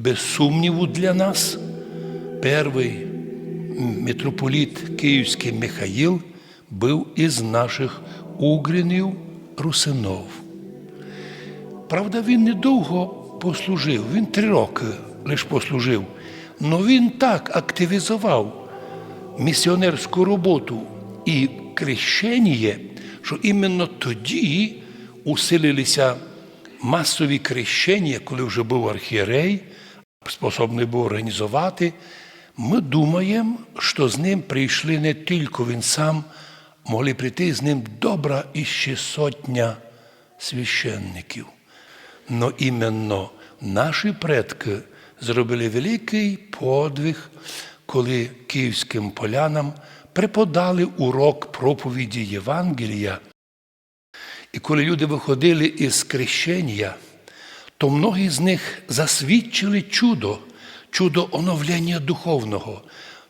Без сумніву для нас, перший митрополіт Київський Михаїл був із наших угринів русинов. Правда, він недовго послужив, він три роки лише послужив, але він так активізував місіонерську роботу і крещення, що іменно тоді усилилися масові крещення, коли вже був архієрей, способний був організувати. Ми думаємо, що з ним прийшли не тільки він сам, могли прийти з ним добра іще сотня священників. Но іменно наші предки зробили великий подвиг, коли київським полянам преподали урок проповіді Євангелія. І коли люди виходили із крещення, то многі з них засвідчили чудо, чудо оновлення духовного.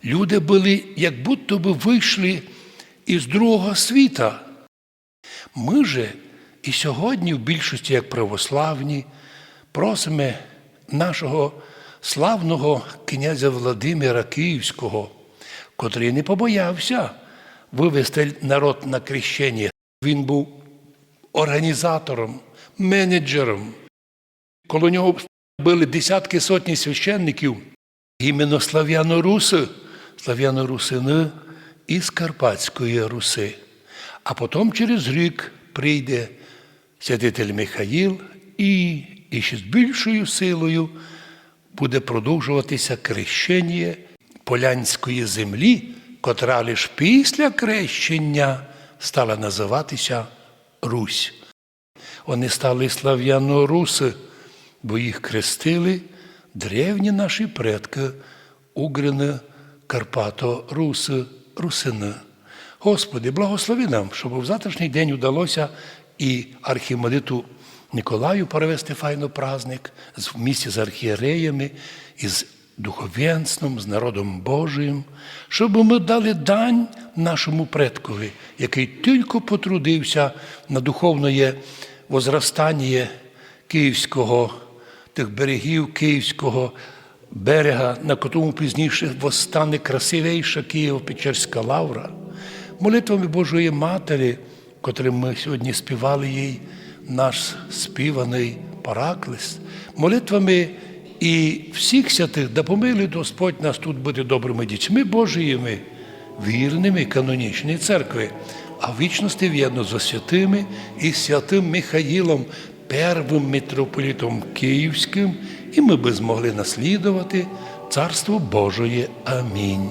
Люди були, як будто би вийшли із другого світа. Ми же і сьогодні, в більшості як православні, просимо нашого славного князя Владимира Київського, котрий не побоявся вивести народ на крещення. Він був організатором, менеджером. Коло нього були десятки сотні священників, іменно слав'яно-руси, слав'яно-русини із Карпатської Руси. А потім через рік прийде святитель Михаїл і, і ще з більшою силою буде продовжуватися крещення полянської землі, котра лише після крещення стала називатися Русь. Вони стали слав'яно-руси, бо їх крестили древні наші предки, угрини, Карпато, Руси, Русини. Господи, благослови нам, щоб в завтрашній день удалося і архімолиту Николаю провести файно праздник в місті з архієреями, із духовенством, з народом Божим, щоб ми дали дань нашому предкові, який тільки потрудився на духовне возростання Київського, тих берегів Київського берега, на котрому пізніше восстане красивейша Києво-Печерська лавра, молитвами Божої Матері, котрим ми сьогодні співали їй наш співаний параклис, молитвами і всіх святих, да помилуй Господь нас тут бути добрими дітьми Божіїми, вірними канонічної церкви, а в вічності в'єдно за святими і святим Михаїлом, первим митрополітом Київським, і ми би змогли наслідувати Царство Божоє. Амінь.